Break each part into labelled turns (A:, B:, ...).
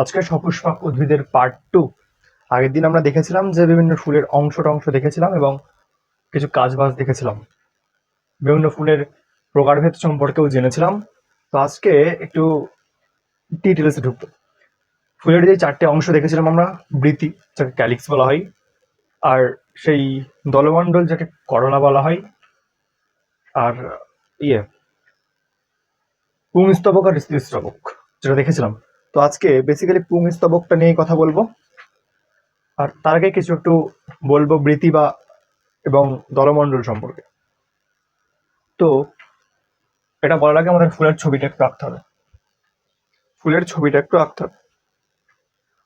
A: আজকে সপুষ্পক উদ্ভিদের পার্ট টু আগের দিন আমরা দেখেছিলাম যে বিভিন্ন ফুলের অংশ টংশ দেখেছিলাম এবং কিছু কাজ বাজ দেখেছিলাম। বিভিন্ন ফুলের প্রকারভেদ সম্পর্কেও জেনেছিলাম। তো আজকে একটু ডিটেলসে ঢুকবো। ফুলের যে চারটে অংশ দেখেছিলাম আমরা বৃতি যাকে ক্যালিক্স বলা হয়, আর সেই দলমণ্ডল যাকে করলা বলা হয়, আর ইয়ে পুংস্তবক আর স্ত্রীস্তবক যেটা দেখেছিলাম। তো আজকে বেসিক্যালি পুংস্তবকটা নিয়ে কথা বলব। আর তার আগে কিছু একটু বলব বৃতি বা এবং দলমণ্ডল সম্পর্কে। তো এটা বলার আগে আমাদের ফুলের ছবিটা একটু আঁকতে হবে। ফুলের ছবিটা একটু আঁকতে হবে।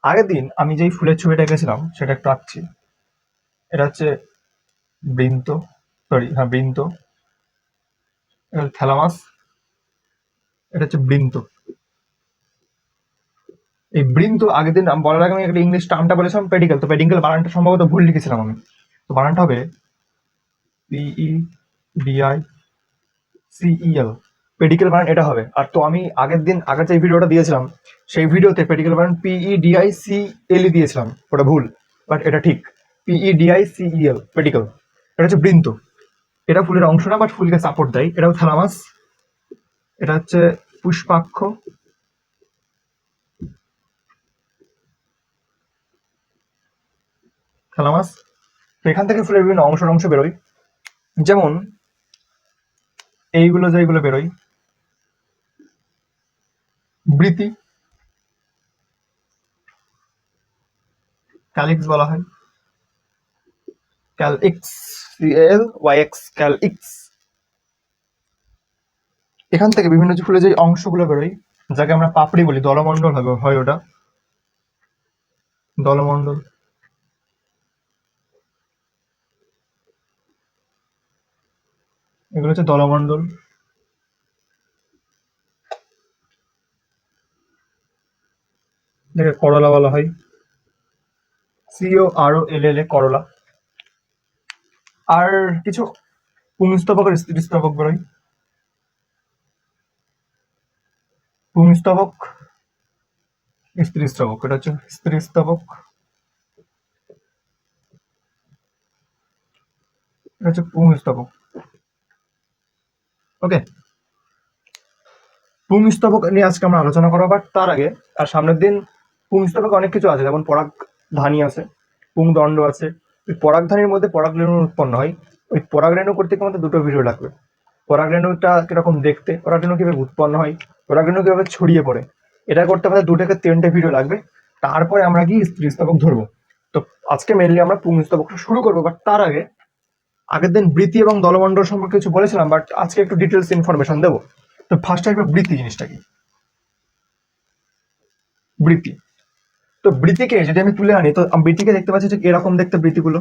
A: আগের দিন আমি যেই ফুলের ছবিটা এঁকেছিলাম, সেটা একটু আঁকছি। এটা হচ্ছে বৃন্ত সরি হ্যাঁ বৃন্ত। এটা হচ্ছে থ্যালামাস। এটা হচ্ছে বৃন্ত। এই বৃন্ত আগের দিন বলার আগে আমি একটা ইংলিশ টার্মটা বলেছিলাম পেডিকেল তো পেডিকেল বানানটা সম্ভবত ভুল লিখেছিলাম আমি। তো বানানটা হবে পিই ডিআই সিইএল পেডিকেল বানান এটা হবে। আর তো আমি আগের দিন, আগের যে ভিডিওটা দিয়েছিলাম, সেই ভিডিওতে পেডিকেল বানান পিই ডিআই সিএলই দিয়েছিলাম। ওটা ভুল বাট এটা ঠিক। পিই ডিআই সিইএল পেডিকেল এটা হচ্ছে বৃন্ত এটা ফুলের অংশ না বাট ফুলকে সাপোর্ট দেয়। এটাও থ্যালামাস এটা হচ্ছে পুষ্পাক্ষ। থ্যালামাস এখান থেকে ফুলের বিভিন্ন অংশ অংশ বেরোয় যেমন এইগুলো যেগুলো বেরোয় বৃতি ক্যালিক্স বলা হয়। ক্যালইক্স এল ওয়াই এক্স ক্যালইক্স এখান থেকে বিভিন্ন যে ফুলের যে অংশগুলো বেরোয় যাকে আমরা পাপড়ি বলি, দলমণ্ডল হবে, হয় ওটা। দলমণ্ডল। এগুলো হচ্ছে দলমণ্ডল। দেখে করলা বলা হয়। সিও আর এল এল এ করলা। আর কিছু পুংস্তবক আর স্ত্রীস্তবক বেরোয় পুংস্তবক স্ত্রীস্তবক, এটা হচ্ছে স্ত্রীস্তবক। এটা হচ্ছে পুংস্তবক ওকে পুংস্তবক নিয়ে আজকে আমরা আলোচনা করব বাট তার আগে, আর সামনের দিন পুংস্তবক অনেক কিছু আছে, যেমন পরাগ ধানী আছে পুংদণ্ড আছে, ওই পরাগধানীর মধ্যে পরাগ রেণু উৎপন্ন হয়, ওই পরাগ রেণু করতে আমাদের দুটো ভিডিও লাগবে। পরাগ রেণুটা কীরকম দেখতে পরাগরেণু কীভাবে উৎপন্ন হয়, পরাগ রেণু কীভাবে ছড়িয়ে পড়ে, এটা করতে আমাদের দু থেকে তিনটে ভিডিও লাগবে, তারপরে আমরা গিয়ে স্ত্রীস্তবক ধরবো। তো আজকে মেনলি আমরা পুংস্তবকটা শুরু করব বাট তার আগে আগের দিন বৃত্তি এবং দলমণ্ডল সম্পর্কে কিছু বলেছিলাম বাট আজকে একটু ডিটেলস ইনফরমেশন দেবো। তো ফার্স্ট আসবে বৃত্তি জিনিসটা কি? বৃত্তি। তো বৃত্তিকে যদি আমি তুলে আনি, তো বৃত্তিকে দেখতে পাচ্ছি যে এরকম দেখতে বৃত্তিগুলো।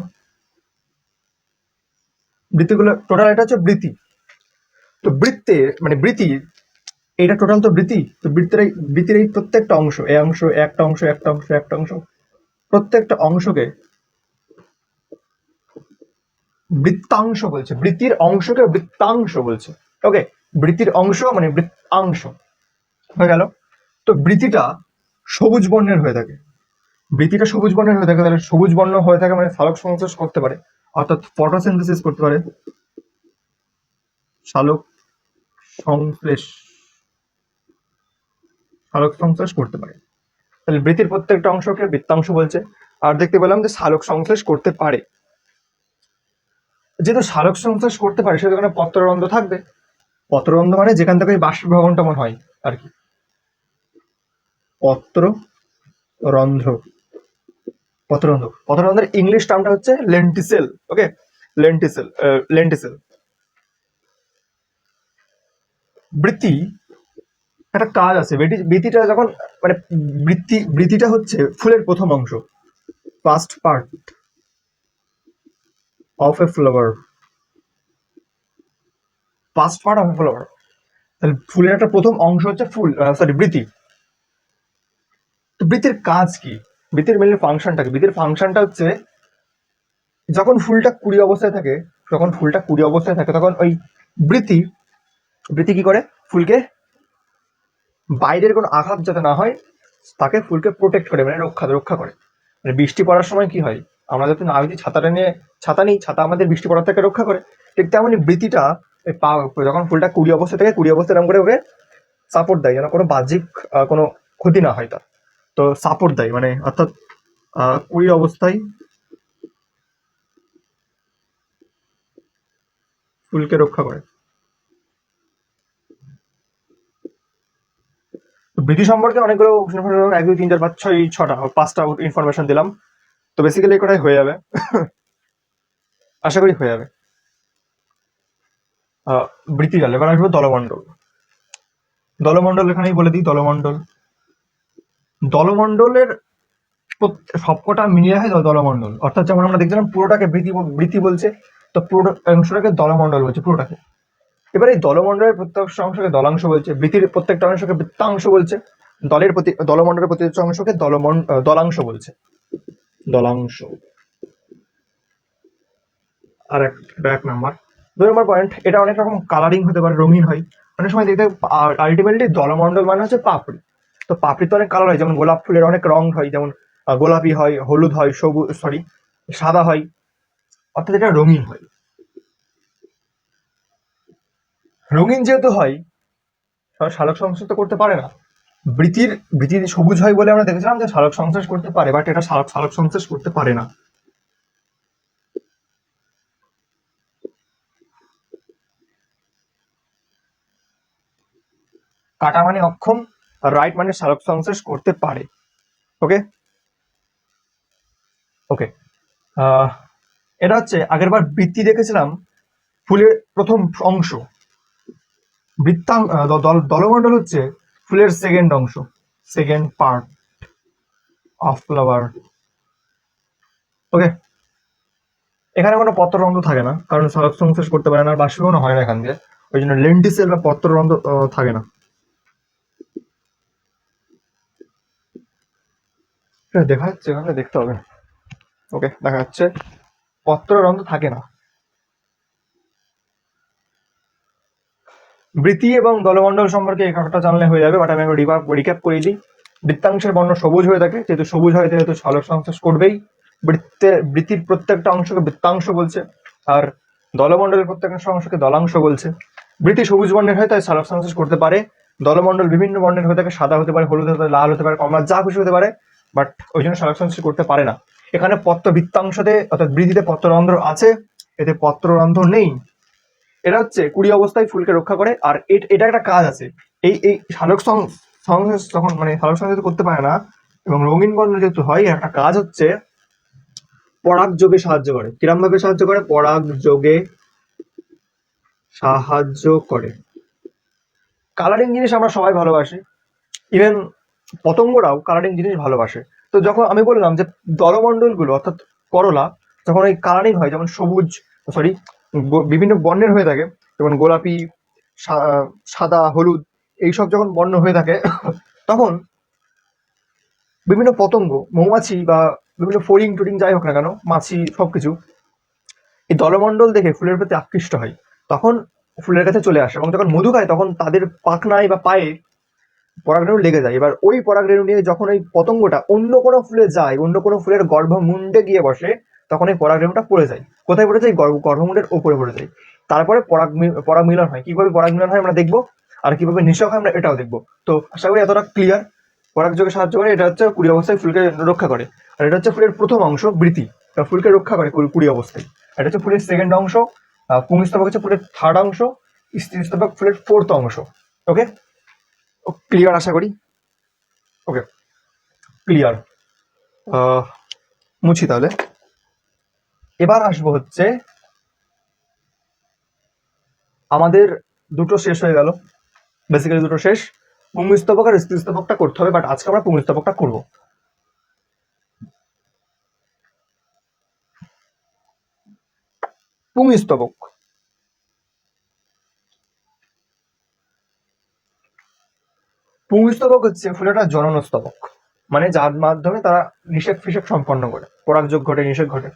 A: বৃত্তিগুলো টোটাল এটা হচ্ছে বৃত্তি। তো বৃত্তে মানে বৃত্তি, এটা টোটাল তো বৃত্তি, তো বৃত্তের এই, বৃত্তির এই প্রত্যেকটা অংশ এই অংশ, একটা অংশ একটা অংশ একটা অংশ, প্রত্যেকটা অংশকে বৃত্তাংশ বলছে, বৃত্তির অংশকে বৃত্তাংশ বলছে। ওকে বৃত্তির অংশ মানে বৃত্তাংশ। হয়ে গেল। তো বৃত্তিটা সবুজ বর্ণের হয়ে থাকে। বৃত্তিটা সবুজ বর্ণের হয়ে থাকে, তাহলে সবুজ বর্ণ হয়ে থাকে মানে সালোক সংশ্লেষ করতে পারে, অর্থাৎ ফটোসিনথেসিস করতে পারে। সালোক সংশ্লেষ সালোক সংশ্লেষ করতে পারে। তাহলে বৃত্তির প্রত্যেকটা অংশকে বৃত্তাংশ বলছে। আর দেখতে পেলাম যে সালোক সংশ্লেষ করতে পারে। যেহেতু সালোক সংশ্লেষ করতে পারে সেখানে পত্ররন্ধ্র থাকবে। পত্ররন্ধ্র মানে যেখান থেকে ওই বাষ্পীভবনটা হয়, আর কি। পত্র রন্ধ্র পত্ররন্ধ্র। পত্ররন্ধ্রের ইংলিশ টার্মটা হচ্ছে লেন্টিসেল ওকে লেন্টিসেল লেন্টিসেল বৃত্তি, একটা কাজ আছে। বৃত্তি- বৃত্তিটা যখন মানে বৃত্তি, বৃত্তিটা হচ্ছে ফুলের প্রথম অংশ first part of a flower first part of a flower তাহলে ফুলের একটা প্রথম অংশ হচ্ছে ফুল সরি বৃত্তি। তো বৃত্তির কাজ কি? বৃত্তির মেনলি ফাংশনটা কি? বৃত্তির ফাংশনটা হচ্ছে, যখন ফুলটা কুড়ি অবস্থায় থাকে, যখন ফুলটা কুড়ি অবস্থায় থাকে, তখন ওই বৃত্তি বৃত্তি কি করে? ফুলকে বাইরের কোনো আঘাত যাতে না হয়, তাকে ফুলকে প্রোটেক্ট করে মানে রক্ষা রক্ষা করে। মানে বৃষ্টি পড়ার সময় কি হয়? আমরা যাতে না যদি ছাতাটা নিয়ে, ছাতা নেই, ছাতা আমাদের বৃষ্টি পড়ার থেকে রক্ষা করে। ঠিক তেমনই এই পা, যখন ফুলটা কুড়ি অবস্থা থেকে কুড়ি অবস্থা এরকম করে ওকে সাপোর্ট দেয়, যেন কোনো বাহ্যিক কোনো ক্ষতি না হয় তার। তো সাপোর্ট দেয় মানে অর্থাৎ কুড়ি অবস্থায় ফুলকে রক্ষা করে। বৃতি সম্পর্কে অনেকগুলো এক, দুই, তিন, চার, পাঁচ, ছয় ছটা পাঁচটা ইনফরমেশন দিলাম। তো বেসিক্যালি এই কটাই হয়ে যাবে। আশা করি হয়ে যাবে। আহ, বৃত্তি জাল এবার আসব দলমণ্ডল। দলমণ্ডল এখানেই বলে দিই দলমণ্ডল। দলমণ্ডলের প্রত- সবকটা মিলিয়ে হয় দল- দলমণ্ডল। অর্থাৎ যেমন আমরা দেখছিলাম পুরোটাকে বৃত্তি বৃত্তি বলছে তো পুরো অংশটাকে দলমণ্ডল বলছে পুরোটাকে। এবার এই দলমণ্ডলের প্রত্যেকটা অংশকে দলাংশ বলছে বৃত্তির প্রত্যেকটা অংশকে বৃত্তাংশ বলছে দলের প্রতি দলমণ্ডলের প্রত্যেকটা অংশকে দলমণ্ড দলাংশ বলছে। দলাংশ। আর এক এটা এক নাম্বার। দুই নম্বর পয়েন্ট এটা অনেক রকম কালারিং হতে পারে, রঙিন হয়। অনেক সময় দেখতে আলটিমেটলি দলমণ্ডল মানে হচ্ছে পাপড়ি। তো পাপড়ি তো অনেক কালার হয়, যেমন গোলাপ ফুলের অনেক রং হয়, যেমন গোলাপি হয়, হলুদ হয়, সবুজ সরি সাদা হয়, অর্থাৎ এটা রঙিন হয়। রঙিন যেহেতু হয় তাহলে শালক সংশ্লেষ তো করতে পারে না। বৃতির বৃতি সবুজ হয় বলে আমরা দেখেছিলাম যে শালক সংশ্লেষ করতে পারে বাট এটা শালক শালক সংশ্লেষ করতে পারে না। কাটা মানে অক্ষম রাইট মানে শালক সংশ্লেষ করতে পারে। ওকে ওকে এটা হচ্ছে আগেরবার বৃত্তি দেখেছিলাম, ফুলের প্রথম অংশ। বৃত্তাং দলমণ্ডল হচ্ছে ফুলের সেকেন্ড অংশ second part of flower okay এখানে কোনো পত্ররন্ধ্র থাকে না, কারণ সংশ্লেষ করতে পারে না আর বাষ্পীভবন হয় না এখান দিয়ে। ওই জন্য লেন্টিসেল বা পত্ররন্ধ্র থাকে না। দেখা যাচ্ছে, এখানে দেখতে হবে। ওকে দেখা যাচ্ছে। পত্ররন্ধ্র থাকে না। বৃত্তি এবং দলমণ্ডল সম্পর্কে এই কথাটা জানলে হয়ে যাবে বাট আমি রিক্যাপ করে দিই। বৃত্তাংশের বর্ণ সবুজ হয়ে থাকে, যেহেতু সবুজ হয় যেহেতু সালোক সংশ্লেষ করবেই। বৃত্তে, বৃত্তির প্রত্যেকটা অংশকে বৃত্তাংশ বলছে, আর দলমণ্ডলের প্রত্যেকটা অংশকে দলাংশ বলছে। বৃত্তি সবুজ বর্ণের হয়, তাই সালোক সংশ্লেষ করতে পারে। দলমণ্ডল বিভিন্ন বর্ণের হয়ে থাকে, সাদা হতে পারে, হলুদ হতে পারে, লাল হতে পারে, কমলা, যা খুশি হতে পারে বাট ওই জন্য সালোক সংশ্লেষ করতে পারে না। এখানে পত্র বৃত্তাংশতে, অর্থাৎ বৃদ্ধিতে পত্ররন্ধ্র আছে, এতে পত্ররন্ধ্র নেই। এটা হচ্ছে কুড়ি অবস্থায় ফুলকে রক্ষা করে, আর এট- একটা কাজ আছে। এই এই সালোক সং- সংশ্লেষ যখন মানে সালোক সংশ্লেষ করতে পারে না, এবং রঙিন বর্ণ যেহেতু হয় একটা কাজ হচ্ছে পরাগ যোগে সাহায্য করে। কিরম ভাবে সাহায্য করে? পরাগ যোগে সাহায্য করে। কালারিং জিনিস আমরা সবাই ভালোবাসি। ইভেন পতঙ্গরাও কালারিং জিনিস ভালোবাসে। তো যখন আমি বললাম যে দলমণ্ডলগুলো, অর্থাৎ করলা, যখন ওই কালারিং হয়, যেমন সবুজ সরি বিভিন্ন বর্ণের হয়ে থাকে। যেমন গোলাপি সাদা, হলুদ, এইসব যখন বর্ণ হয়ে থাকে, তখন বিভিন্ন পতঙ্গ, মৌমাছি বা বিভিন্ন ফড়িং টুরিং যাই হোক না কেন, মাছি, সবকিছু এই দলমণ্ডল দেখে ফুলের প্রতি আকৃষ্ট হয়। তখন ফুলের কাছে চলে আসে এবং যখন মধু খায়, তখন তাদের পাখনায় বা পায়ে পরাগরেণু লেগে যায়। এবার ওই পরাগরেণু নিয়ে যখন ওই পতঙ্গটা অন্য কোনো ফুলে যায়, অন্য কোনো ফুলের গর্ভ গর্ভমুণ্ডে গিয়ে বসে তখন এই পরাগরেণুটা পড়ে যায়। কোথায় পড়ে যায়? গর্ভ গর্ভমুণ্ডের ওপরে পড়ে যায়। তারপরে পরাগ পরাগ মিলন হয়। কীভাবে পরাগ মিলন হয় আমরা দেখব আর কীভাবে নিষেক হয় আমরা এটাও দেখব। তো আশা করি এতটা ক্লিয়ার পরাগ যোগে সাহায্য করে এটা হচ্ছে কুড়ি অবস্থায় ফুলকে রক্ষা করে। আর এটা হচ্ছে ফুলের প্রথম অংশ বৃতি ফুলকে রক্ষা করে কুড়ি- অবস্থায়। এটা হচ্ছে ফুলের সেকেন্ড অংশ। পুংস্তবক হচ্ছে ফুলের থার্ড অংশ। স্ত্রীস্তবক ফুলের ফোর্থ অংশ। ওকে ক্লিয়ার আশা করি? ওকে ক্লিয়ার মুছি তাহলে। এবার আসব হচ্ছে আমাদের দুটো শেষ হয়ে গেল। বেসিক্যালি দুটো শেষ। পুংস্তবক আর স্ত্রীস্তবকটা করতে হবে বাট আজকে আমরা পুংস্তবকটা করব। পুংস্তবক পুংস্তবক হচ্ছে ফুলেটা জনন স্তবক মানে যার মাধ্যমে তারা নিষেক ফিষেক সম্পন্ন করে। পরাগযোগ ঘটে, নিষেক ঘটে।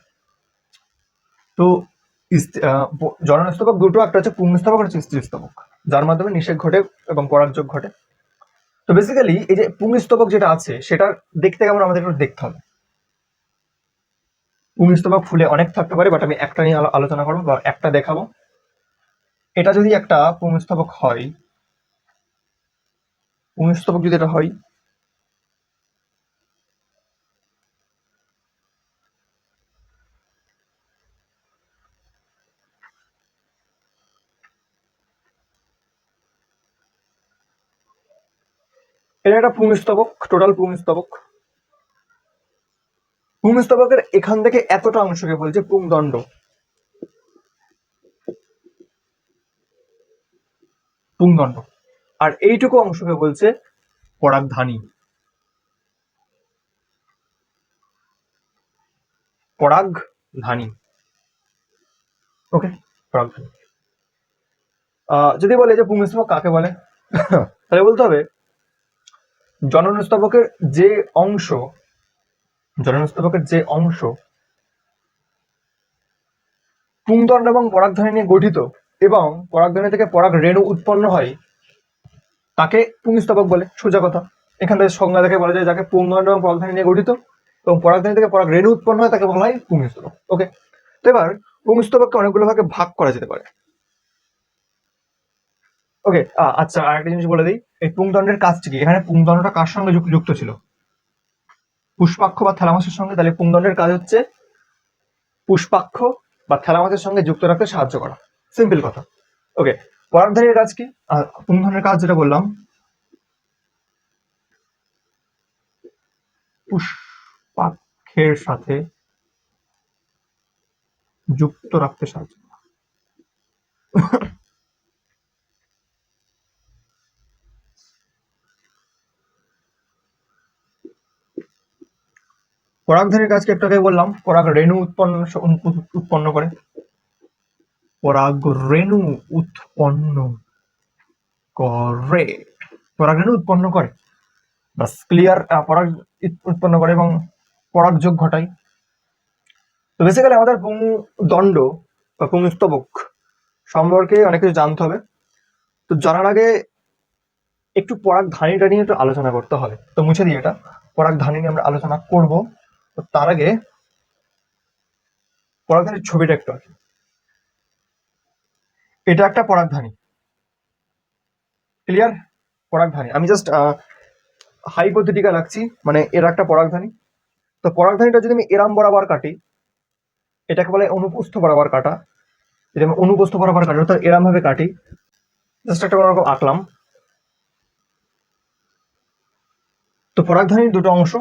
A: তো ইস্ত- আহ, প- জনন স্তবক দুটো একটা হচ্ছে পুংস্তবক আর হচ্ছে স্ত্রী স্তবক যার মাধ্যমে নিষেক ঘটে এবং পরাগযোগ ঘটে। তো বেসিক্যালি এই যে পুংস্তবক যেটা আছে সেটা দেখতে কেমন আমাদের একটু দেখতে হবে। পুংস্তবক ফুলে অনেক থাকতে পারে বাট আমি একটা নিয়ে আলোচনা করব বা একটা দেখাবো। এটা যদি একটা পুংস্তবক হয় পুংস্তবক যদি এটা হয় এটা একটা পুংস্তবক টোটাল পুংস্তবক পুংস্তবকের এখান থেকে এতটা অংশকে বলছে পুংদণ্ড। পুংদণ্ড। আর এইটুকু অংশকে বলছে পরাগধানী। পরাগধানী। ওকে পরাগধানী। যদি বলে যে পুংস্তবক কাকে বলে? তাহলে বলতে হবে জননস্তবকের যে অংশ, জননস্তবকের যে অংশ পুংদণ্ড এবং পরাগধানী নিয়ে গঠিত এবং পরাগধানী থেকে পরাগ রেণু উৎপন্ন হয়, তাকে পুংস্তবক বলে, সোজা কথা। এখান থেকে সংজ্ঞা থেকে বলা যায় যাকে পুংদণ্ড এবং পরাগধানী নিয়ে গঠিত এবং পরাগধানী থেকে পরাগ রেণু উৎপন্ন হয়, তাকে বলা হয় পুংস্তবক। ওকে তো এবার পুংস্তবককে অনেকগুলো ভাগে ভাগ করা যেতে পারে। ওকে আচ্ছা আরেকটা জিনিস বলে দিই। এই পুংদণ্ডের কাজটি কি? এখানে পুংদণ্ডটা কার সঙ্গে যুক- যুক্ত ছিল? পুষ্পাক্ষ বা থ্যালামাসের সঙ্গে? তাহলে পুংদণ্ডের কাজ হচ্ছে পুষ্পাক্ষ বা থ্যালামাসের সঙ্গে যুক্ত রাখতে সাহায্য করা। সিম্পল কথা। ওকে পরাগধানীর কাজ কি? আর পুংদণ্ডের কাজ যেটা বললাম, পুষ্পাক্ষের সাথে যুক্ত রাখতে সাহায্য করা। পরাগধানীর কাজকে একটু বললাম, পরাগ রেণু উৎপন্ন উৎপন্ন করে। পরাগ রেণু উৎপন্ন করে। পরাগ রেণু উৎপন্ন করে। বাস ক্লিয়ার পরাগ উৎপন্ন করে এবং পরাগ যোগ ঘটায়। তো বেসিক্যালি আমাদের পুং দণ্ড বা পুংস্তবক সম্পর্কে অনেক কিছু জানতে হবে। তো জানার আগে একটু পরাগ ধানীটা নিয়ে একটু আলোচনা করতে হবে। তো মুছে দিই এটা। পরাগ ধানী নিয়ে আমরা আলোচনা করব। তো তার আগে পরাগধানীর ছবিটা একটু আছে এটা একটা পরাগধানী। ক্লিয়ার পরাগধানী। আমি জাস্ট হাই পদ্ধতিকা রাখছি মানে এর একটা পরাগধানী। তো পরাগধানীটা যদি আমি এরাম বরাবর কাটি, এটাকে বলে অনুপস্থ বরাবর কাটা। যদি আমি অনুপস্থ বরাবর কাটি, অর্থাৎ এরাম ভাবে কাটি জাস্ট একটা কোনোরকম আঁকলাম। তো পরাগধানীর দুটো অংশ,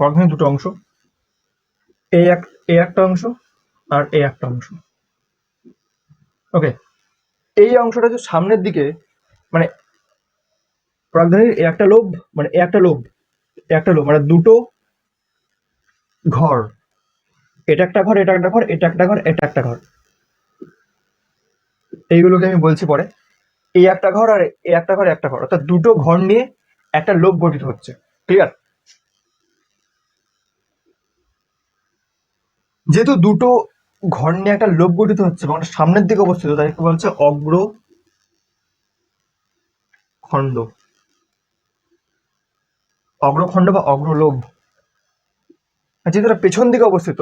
A: পরাগধানীর দুটো অংশ। এই এক, এই একটা অংশ আর এই একটা অংশ। ওকে এই অংশটা যে সামনের দিকে মানে পরাগধানীর একটা লোভ মানে একটা লোভ একটা লোভ মানে দুটো ঘর। এটা একটা ঘর, এটা একটা ঘর, এটা একটা ঘর, এটা একটা ঘর। এইগুলোকে আমি বলছি পরে। এই একটা ঘর আর এই একটা ঘর একটা ঘর। অর্থাৎ দুটো ঘর নিয়ে একটা লোভ গঠিত হচ্ছে। ক্লিয়ার যেহেতু দুটো ঘর নিয়ে একটা লোভ গঠিত হচ্ছে এবং সামনের দিকে অবস্থিত তাই কি বলছে অগ্র খণ্ড। অগ্রখণ্ড বা অগ্রলোভ। যেহেতু পেছন দিকে অবস্থিত,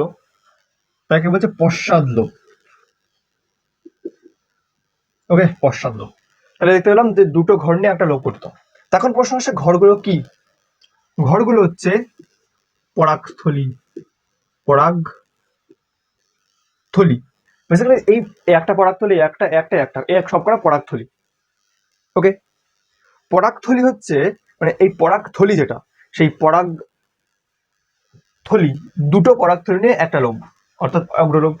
A: তাকে বলছে পশ্চাৎ লোভ। ওকে, পশ্চাৎ লোভ। তাহলে দেখতে পেলাম যে দুটো ঘর নিয়ে একটা লোভ গঠিত। তখন প্রশ্ন হচ্ছে ঘরগুলো কি? ঘরগুলো হচ্ছে পরাগস্থলী। পরাগ থলি বেসিক্যালি এই একটা পরাগথলি একটা একটা একটা, এই এক সবকটা পরাগথলি ওকে পরাগথলি হচ্ছে মানে এই পরাগথলি যেটা, সেই পরাগ থলি দুটো পরাগথলি নিয়ে একটা লোভ অর্থাৎ অগ্রলোভ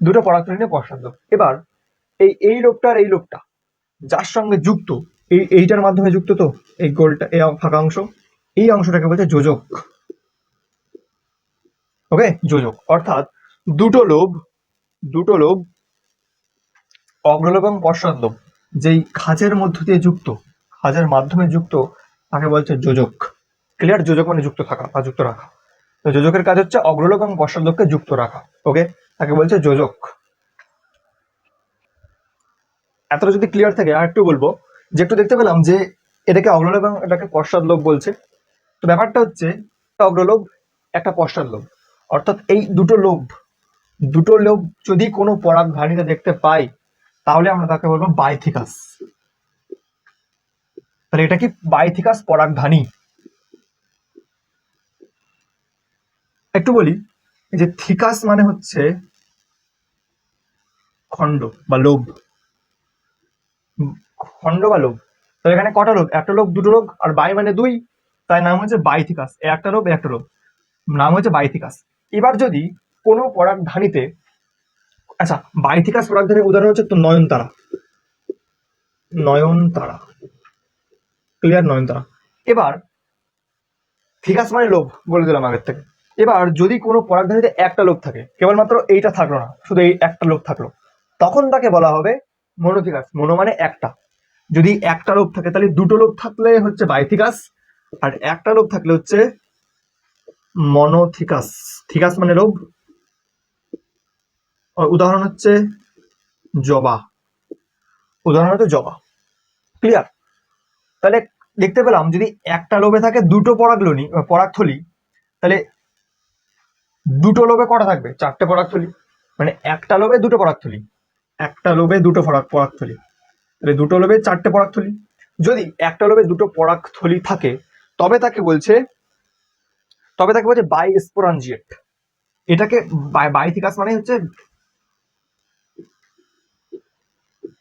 A: দুটো পরাগথলি নিয়ে পশ্চাৎ লোভ এবার, এই এই লোভটা আর এই লোভটা যার সঙ্গে যুক্ত, এই, এইটার মাধ্যমে যুক্ত তো, এই গোলটা, এই ফাঁকা অংশ, এই অংশটাকে বলছে যোজক। ওকে যোজক। অর্থাৎ দুটো লোভ দুটো লোভ, অগ্রলোভ এবং পশ্চাৎ লোভ যেই খাঁজের মধ্য দিয়ে যুক্ত, খাঁজের মাধ্যমে যুক্ত, তাকে বলছে যোজক। ক্লিয়ার যোজক মানে যুক্ত থাকা বা যুক্ত রাখা। তো যোজকের কাজ হচ্ছে অগ্রলোভ এবং পশ্চাৎ লোভকে যুক্ত রাখা। ওকে তাকে বলছে যোজক। এতটা যদি ক্লিয়ার থাকে, আর একটু বলব, যে একটু দেখতে পেলাম যে এটাকে অগ্রলোভ এবং এটাকে পশ্চাৎ লোভ বলছে। তো ব্যাপারটা হচ্ছে অগ্রলোভ, একটা পশ্চাৎ লোভ অর্থাৎ এই দুটো লোভ দুটো লোক যদি কোনো পরাগধানীতে দেখতে পাই তাহলে আমরা তাকে বলব বাইথিকাস। তাহলে এটা কি বাইথিকাস পরাগধানী একটু বলি যে থিকাস মানে হচ্ছে খণ্ড বা লোভ। খণ্ড বা লোভ। তাহলে এখানে কটা লোভ? একটা লোভ, দুটো লোভ, আর বাই মানে দুই তাই নাম হচ্ছে বাইথিকাস। একটা লোভ একটা লোভ। নাম হচ্ছে বাইথিকাস। এবার যদি কোনো পরাগধানীতে আচ্ছা বাইথিকাস পরাগধানীর উদাহরণ হচ্ছে তো নয়নতারা। নয়নতারা। ক্লিয়ার নয়নতারা। এবার, থিকাস মানে লোভ বলে দিলাম আগের থেকে। এবার, যদি কোনো পরাগধানীতে একটা লোভ থাকে, কেবলমাত্র এইটা থাকল না, শুধু এই একটা লোভ থাকল, তখন তাকে বলা হবে মনোথিকাস। মনো মানে একটা। যদি একটা লোভ থাকে, তাহলে দুটো লোভ থাকলে হচ্ছে বাইথিকাস আর একটা লোভ থাকলে হচ্ছে মনোথিকাস। থিকাস মানে লোভ উদাহরণ হচ্ছে জবা। উদাহরণ হচ্ছে জবা। ক্লিয়ার তাহলে দেখতে পেলাম যদি একটা লোভে থাকে দুটো পরাগলনি পরাগথলি, তাহলে দুটো লোভে কটা থাকবে? চারটে পরাগথলি। মানে একটা লোভে দুটো পরাগথলি। একটা লোভে দুটো পরাগ পরাগথলি। তাহলে দুটো লোভে চারটে পরাগথলি। যদি একটা লোভে দুটো পরাগথলি থাকে, তবে তাকে বলছে, তবে তাকে বলছে বাই স্পোরাঞ্জিয়েট এটাকে বাই বাইথিকাস মানে হচ্ছে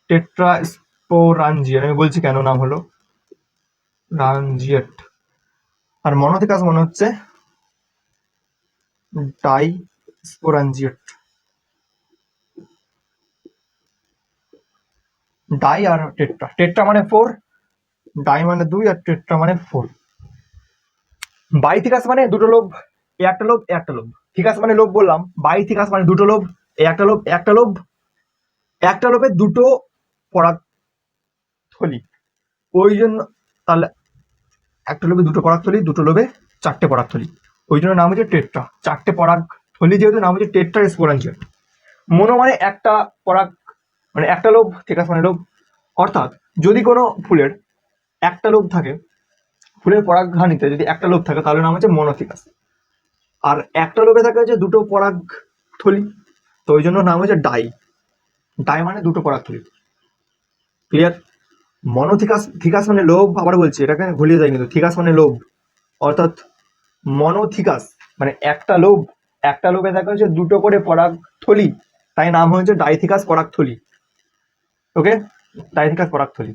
A: টেট্রা স্পোরাঞ্জিয়েট আমি বলছি কেন নাম হলো? রাঞ্জিয়েট। আর মনোথিকাস মনে হচ্ছে ডাই স্পোরাঞ্জিয়েট ডাই আর টেট্রা। টেট্রা মানে ফোর, ডাই মানে দুই, আর টেট্রা মানে ফোর। বাইথিকাস মানে দুটো লোভ একটা লোভ একটা লোভ। থিকাস মানে লোভ বললাম, বাইথিকাস মানে দুটো লোভ একটা লোভ একটা লোভ, একটা লোভে দুটো পরাগ থলি। ওই জন্য তাহলে একটা লোভে দুটো পরাগ থলি, দুটো লোভে চারটে পরাগ থলি। ওই জন্য নাম হচ্ছে টেট্রা। চারটে পরাগ থলি যেহেতু নাম হচ্ছে টেট্রা স্পোরাঞ্জিয়েট মনো মানে একটা পরাগ মানে একটা লোভ থিকাস মানে লোভ। অর্থাৎ যদি কোনো ফুলের একটা লোভ থাকে, ফুলের পরাগধানীতে যদি একটা লোভ থাকে, তাহলে নাম হচ্ছে মনোথিকাস। আর একটা লোভে থাকে হচ্ছে দুটো পরাগ থলি, তো ওই জন্য নাম হচ্ছে ডাই। ডাই মানে দুটো পরাগ থলি। ক্লিয়ার মনোথিকাস থিকাস মানে লোভ আবার বলছি, এটাকে ভুলিয়ে যায় কিন্তু থিকাস মানে লোভ। অর্থাৎ মনোথিকাস মানে একটা লোভ, একটা লোভে দেখা হচ্ছে দুটো করে পরাগ থলি তাই নাম হয়েছে ডাইথিকাস পরাগ থলি ওকে ডাইথিকাস পরাগ থলি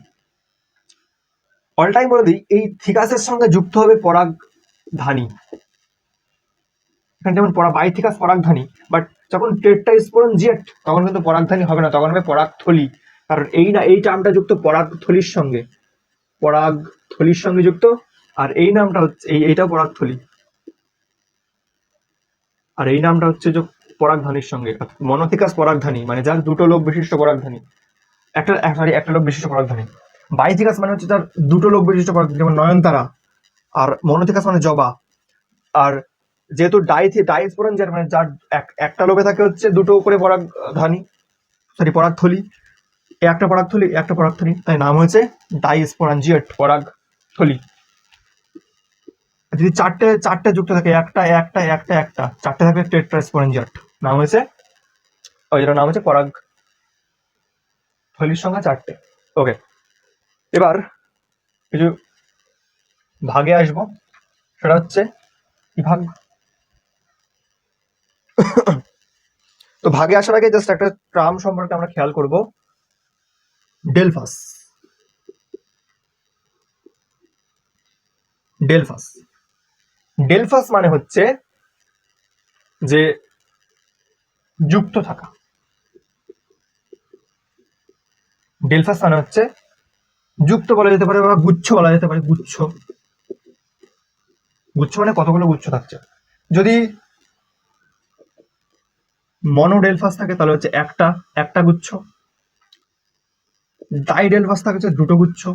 A: অল টাইম বলে দিই, এই থিকাসের সঙ্গে যুক্ত হবে পরাগ ধানী এখানে যেমন পরা বাইথিকাস পরাগধানী বাট যখন টেটটা স্পোরন জিয়েট তখন কিন্তু পরাগধানী হবে না, তখন হবে পরাগথলি। কারণ এই না, এই টার্মটা যুক্ত পরাগথলির সঙ্গে। পরাগথলির সঙ্গে যুক্ত, আর এই নামটা হচ্ছে, এই এইটা পরাগথলি আর এই নামটা হচ্ছে যে পরাগধানীর সঙ্গে মনোথিকাস পরাগধানী মানে যার দুটো লোক বিশিষ্ট পরাগধানী একটা সরি একটা লোক বিশিষ্ট পরাগধানী বাইথিকাস মানে হচ্ছে তার দুটো লোক বিশিষ্ট পরাগধানী যেমন নয়নতারা, আর মনোথিকাস মানে জবা। আর যেহেতু ডাই ডাইস্পোরন যার মানে যার এক- একটা লোভে থাকে হচ্ছে দুটো করে পরাগধানী সরি পরাগথলি একটা পরাগথলি একটা পরাগথলি তাই নাম হয়েছে ডাইস্পোরাঞ্জিয়েট পরাগথলি যদি চারটে চারটে যুক্ত থাকে, একটা একটা একটা একটা, চারটে থাকে টেট্রাস্পোরেঞ্জিয়াট নাম হয়েছে, ওই জন্য নাম হচ্ছে পরাগ থলির সংখ্যা চারটে। ওকে এবার কিছু ভাগে আসব। সেটা হচ্ছে, কি ভাগ? তো ভাগে আসার আগে জাস্ট একটা ট্রাম সম্পর্কে আমরা খেয়াল করব। ডেলফাস ডেলফাস ডেলফাস মানে হচ্ছে যে যুক্ত থাকা। ডেলফাস মানে হচ্ছে যুক্ত বলা যেতে পারে বা গুচ্ছ বলা যেতে পারে, গুচ্ছ। গুচ্ছ মানে কতগুলো গুচ্ছ থাকছে? যদি মনোডেলফাস থাকে তাহলে হচ্ছে একটা একটা গুচ্ছ। ডাইডেলফাস থাকে হচ্ছে দুটো গুচ্ছ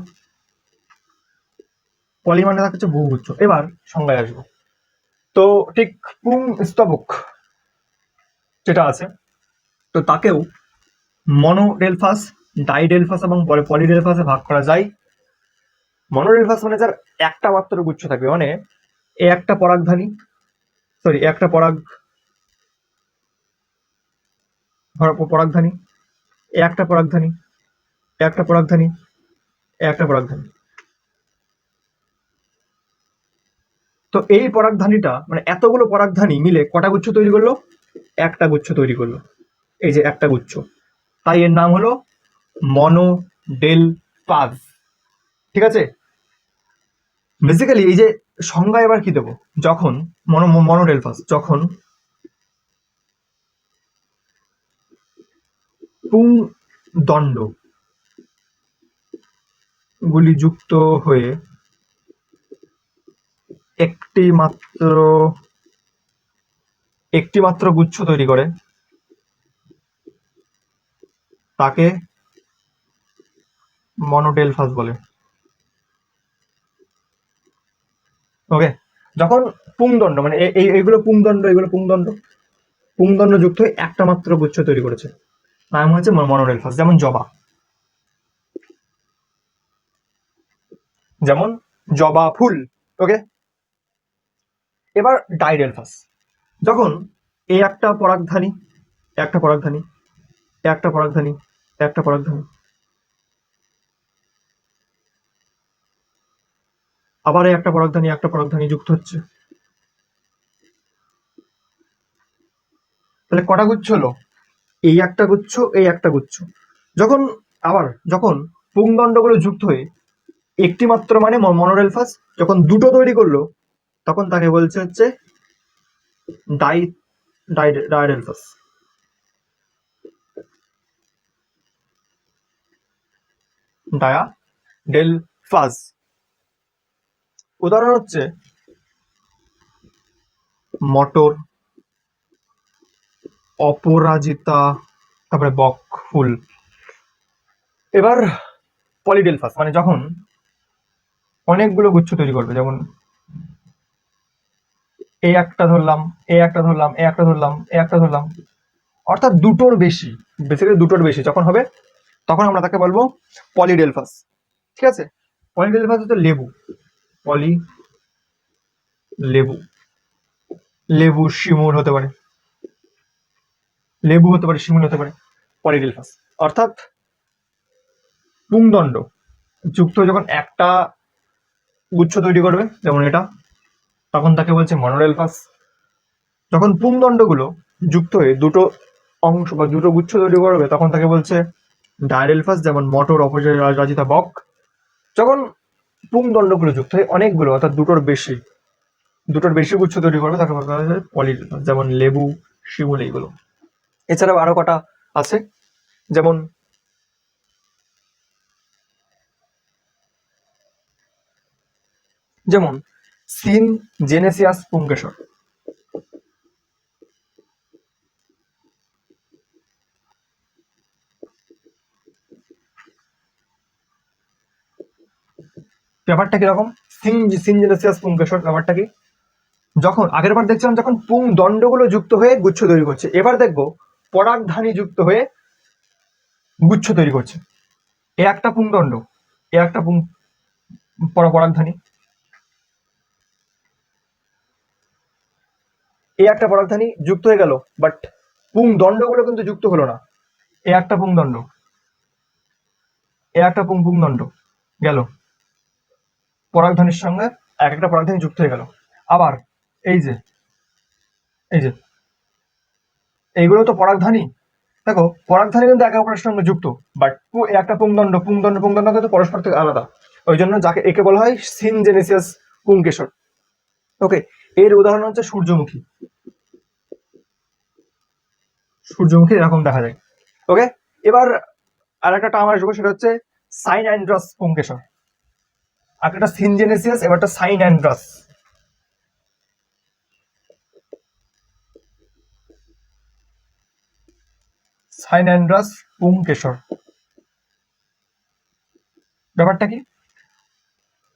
A: পলিমানে থাকে হচ্ছে বহু গুচ্ছ। এবার সংজ্ঞায় আসব। তো ঠিক পুং স্তবক যেটা আছে, তো তাকেও মনোডেলফাস ডাইডেলফাস এবং পরে পলিডেলফাসে ভাগ করা যায়। মনোরেলফাস মানে যার একটা মাত্র গুচ্ছ থাকবে মানে এ একটা পরাগধানী সরি একটা পরাগ পর- পরাগধানী, এ একটা পরাগধানী একটা পরাগধানী একটা পরাগধানী তো এই পরাগধানীটা মানে এতগুলো পরাগধানী মিলে কটা গুচ্ছ তৈরি করল? একটা গুচ্ছ তৈরি করল। এই যে একটা গুচ্ছ। তাই এর নাম হলো মনো ডেল পাজ। ঠিক আছে? বেসিক্যালি এই যে সংজ্ঞা এবার কি দেবো? যখন, মনো মনোডেলফাস যখন পুং দণ্ড গুলি যুক্ত হয়ে একটি মাত্র একটি মাত্র গুচ্ছ তৈরি করে। তাকে মনোডেলফাস বলে। ওকে, যখন পুংদণ্ড মানে এইগুলো পুংদণ্ড, এগুলো পুংদণ্ড পুংদণ্ড যুক্ত হয়ে একটা মাত্র গুচ্ছ তৈরি করেছে। নাম হচ্ছে মনোডেলফাস, যেমন জবা। যেমন জবা ফুল ওকে এবার ডাইডেলফাস যখন এই একটা পরাগধানী একটা পরাগধানী একটা পরাগধানী একটা পরাগধানী আবার একটা পরাগধানী একটা পরাগধানী যুক্ত হচ্ছে। তাহলে কটা গুচ্ছ হলো? এই একটা গুচ্ছ, এই একটা গুচ্ছ। যখন, আবার যখন পুংদণ্ডগুলো যুক্ত হয়ে একটি মাত্র মানে মনোরেলফাস যখন দুটো তৈরি করল, তখন তাকে বলছে হচ্ছে di di diadelphous diadelphous উদাহরণ হচ্ছে মটর অপরাজিতা, তারপরে বক ফুল। এবার পলিডেলফাস মানে যখন অনেকগুলো গুচ্ছ তৈরি করবে, যেমন এই একটা ধরলাম এই একটা ধরলাম এই একটা ধরলাম এই একটা ধরলাম। অর্থাৎ দুটোর বেশি বেসিক্যালি দুটোর বেশি, যখন হবে তখন আমরা তাকে বলব পলিডেলফাস ঠিক আছে? পলিডেলফাস হচ্ছে লেবু পলি লেবু লেবু শিমুল হতে পারে, লেবু হতে পারে শিমুল হতে পারে পলিডেলফাস অর্থাৎ পুংদণ্ড, যুক্ত যখন একটা গুচ্ছ তৈরি করবে, যেমন এটা। তখন তাকে বলছে মনোরেলফাস যখন পুংদণ্ডগুলো যুক্ত হয়ে দুটো অংশ বা দুটো গুচ্ছ তৈরি করবে, তখন তাকে বলছে ডায়ারেলফাস যেমন মটর অপরাজিতা বক। যখন পুংদণ্ডগুলো যুক্ত হয়ে অনেকগুলো, অর্থাৎ দুটোর বেশি দুটোর বেশি গুচ্ছ তৈরি করবে, তাকে বলা হয় পলিডেলফাস যেমন লেবু, শিমুল, এইগুলো। এছাড়াও আরও কটা আছে, যেমন যেমন, সিন জেনেসিয়াস পুঙ্কেশর ব্যাপারটা কীরকম? সিন সিন জেনেসিয়াস পুঙ্কেশর ব্যাপারটা কি? যখন, আগের বার দেখছিলাম যখন পুং দণ্ডগুলো যুক্ত হয়ে গুচ্ছ তৈরি করছে, এবার দেখব পরাগধানী যুক্ত হয়ে গুচ্ছ তৈরি করছে। এ একটা পুংদণ্ড, এ একটা পুং, পরা- পরাগধানী। এই একটা পরাগধানী যুক্ত হয়ে গেল বাট পুং দণ্ডগুলো কিন্তু যুক্ত হলো না। এ একটা পুং দণ্ড এ একটা পুং পুং দণ্ড গেল। পরাগধানীর সঙ্গে এক একটা পরাগধানী যুক্ত হয়ে গেল। আবার এই যে এই যে, এইগুলো তো পরাগধানী দেখো পরাগধানী কিন্তু একে অপরের সঙ্গে যুক্ত বাট একটা পুংদণ্ড পুংদণ্ড পুংদণ্ড কিন্তু পরস্পর থেকে আলাদা। ওই জন্য যাকে একে বলা হয় সিনজেনেসিয়াস পুংকেশর। ওকে এর উদাহরণ হচ্ছে সূর্যমুখী। সূর্যমুখী এরকম দেখা যায়। ওকে এবার আর একটা টার্ম আসব, সেটা হচ্ছে সাইন অ্যান্ড্রাস পুংকেশর আর একটা সিনজেনেসিয়াস, এবারটা সাইন অ্যান্ড্রাস সাইন অ্যান্ড্রাস পুংকেশর ব্যাপারটা কি?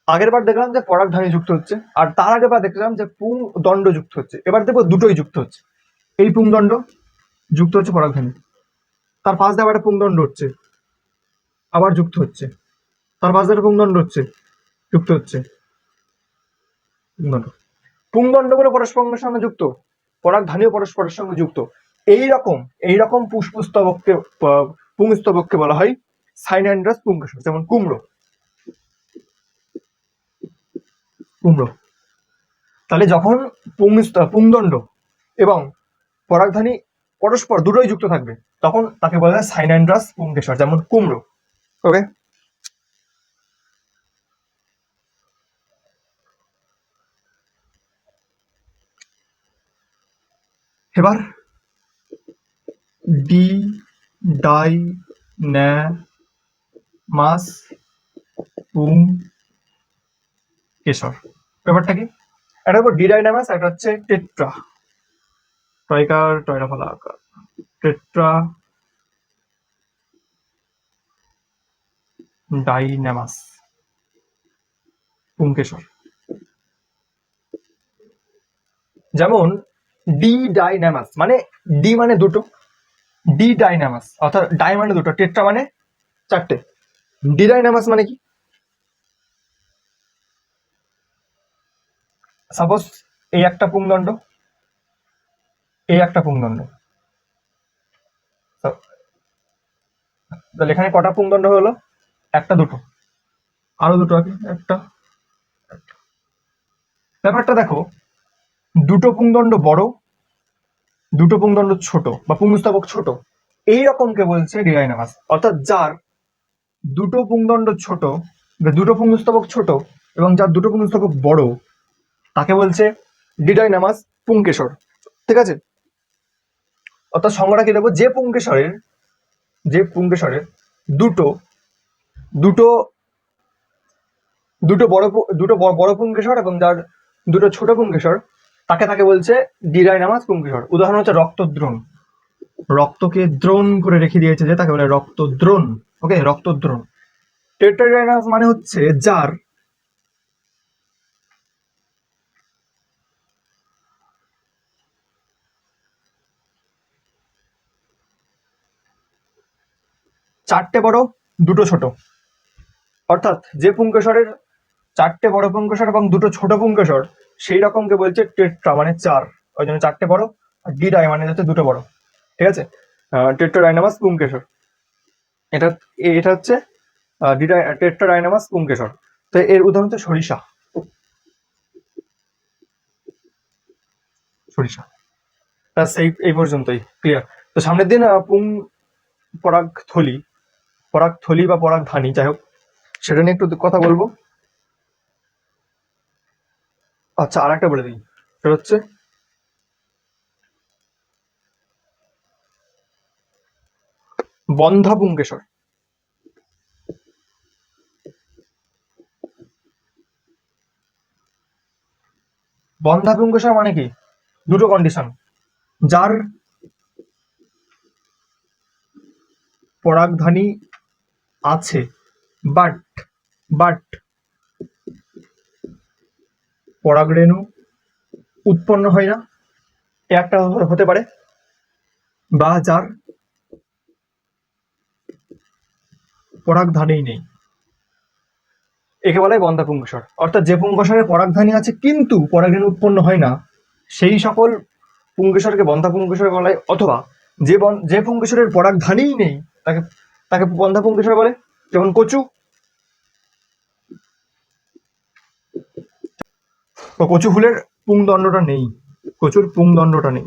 A: আগের বার দেখলাম যে পরাগধানী যুক্ত হচ্ছে, আর তার আগের বার দেখলাম যে পুং দণ্ড যুক্ত হচ্ছে। এবার দেখব দুটোই যুক্ত হচ্ছে। এই পুংদণ্ড যুক্ত হচ্ছে পরাগধানী তার পাশ দিয়ে আবার একটা পুংদণ্ড হচ্ছে, আবার যুক্ত হচ্ছে। তার পাশ দিয়ে পুংদণ্ড হচ্ছে, যুক্ত হচ্ছে। পুংদণ্ড পুংদণ্ডগুলো পরস্পরের সঙ্গে যুক্ত পরাগধানীও পরস্পরের সঙ্গে যুক্ত। এই রকম এই রকম পুষ্পস্তবককে পুংস্তবককে বলা হয় সাইনান্ড্রাস পুংকেশর, যেমন কুমড়ো। কুমড়ো। তাহলে যখন পুংস্ত- পুংদণ্ড এবং পরাগধানী পরস্পর দুটোই যুক্ত থাকবে, তখন তাকে বলা হয় সাইনান্ড্রাস পুংকেশর, যেমন কুমড়ো। ওকে এবার ডি ডাই ন্যা মাস পুং কেশর। ব্যাপারটা কি? একটা হলো ডিডাইনামাস একটা হচ্ছে টেট্রা টয়কার টয়রা ফলা আকার টেট্রা ডাইনামাস পুংকেশর। যেমন ডি ডাইনামাস মানে ডি মানে দুটো। ডি ডাইনামাস অর্থাৎ ডাই মানে দুটো টেট্রা মানে চারটে। ডি ডাইনামাস মানে কি? সাপোজ এই একটা পুংদণ্ড এই একটা পুংদণ্ড। তাহলে এখানে কটা পুংদণ্ড হলো? একটা দুটো। আরও দুটো আছে, একটা। ব্যাপারটা দেখো, দুটো পুংদণ্ড বড়, দুটো পুংদণ্ড ছোট, বা পুংস্তবক ছোট, এই রকমকে বলছে ডিরাইনামাস অর্থাৎ যার দুটো পুংদণ্ড ছোট, দুটো পুংস্তবক ছোট এবং যার দুটো পুংস্তবক বড় তাকে বলছে ডিডাইনামাস পুঙ্কেশ্বর ঠিক আছে? অর্থাৎ সংজ্ঞাটা কি দেবো যে পুঙ্কেশ্বরের যে পুঙ্কেশ্বরের দুটো দুটো দুটো বড় দুটো বড় পুংকেশর এবং যার দুটো ছোট পুঙ্কেশ্বর তাকে তাকে বলছে ডিডাইনামাস পুঙ্কেশ্বর উদাহরণ হচ্ছে রক্তদ্রোণ। রক্তকে দ্রোণ করে রেখে দিয়েছে যে তাকে বলে রক্তদ্রোণ। ওকে? রক্তদ্রোণ। টেট্রাডাইনামাস মানে হচ্ছে যার চারটে বড়, দুটো ছোট। অর্থাৎ যে পুঙ্কেশ্বরের চারটে বড় পুঙ্কেশ্বর এবং দুটো ছোট পুঙ্কেশ্বর, সেই রকমকে বলছে টেট্রা মানে চার। ওই জন্য চারটে বড় আর ডি ডিডাই মানে হচ্ছে দুটো বড়। ঠিক আছে? টেট্রাডাইনামাস পুঙ্কেশ্বর। এটা এটা হচ্ছে ডিডাই টেট্রাডাইনামাস পুঙ্কেশ্বর। তো এর উদাহরণ হচ্ছে সরিষা। সরিষা। ব্যাস, এই পর্যন্তই ক্লিয়ার তো সামনের দিন পুং, পরাগ, থলি পরাগ থলি বা পরাগ ধানি, যাই হোক, সেটা নিয়ে একটু কথা বলব। আচ্ছা আর একটা বলে দিই। সেটা হচ্ছে বন্ধা পুঙ্কেশ্বর বন্ধা পুঙ্কেশ্বর মানে কি? দুটো কন্ডিশন যার পরাগধানী আছে। বাট বাট পরাগরেণু উৎপন্ন হয় না। একটা হতে পারে। বা যার পরাগধানেই নেই। একে বলা বন্ধা পুঙ্কসর অর্থাৎ যে পুঙ্কসরের পরাগধানী আছে, কিন্তু পরাগরেণু উৎপন্ন হয় না, সেই সকল পুঙ্কেশ্বরকে বন্ধা পুঙ্কেশ্বর বলা। হয় অথবা যে বন যে পুঙ্কেশ্বরের পরাগধানীই নেই, তাকে তাকে বন্ধা পুঙ্কেশ্বর বলে, যেমন কচু। কচু ফুলের পুংদণ্ডটা নেই। কচুর পুংদণ্ডটা নেই।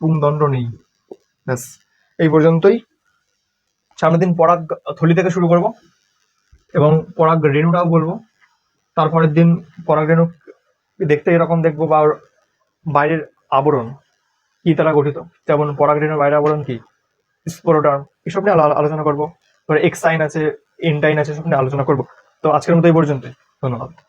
A: পুংদণ্ড নেই। ব্যাস, এই পর্যন্তই। সামনের দিন পরাগ থলি থেকে শুরু করব এবং পরাগ রেণুটাও বলব। তারপরের দিন পরাগ রেণু দেখতে এরকম দেখব বা বাইরের আবরণ কি তারা গঠিত। যেমন পরাগ রেণুর বাইরের আবরণ কি? স্পোরোটার্ম এসব নিয়ে আলো- আলোচনা করব। এক্সাইন আছে এন টাইন আছে সব নিয়ে আলোচনা করব। তো আজকের মতো এই পর্যন্তই। ধন্যবাদ।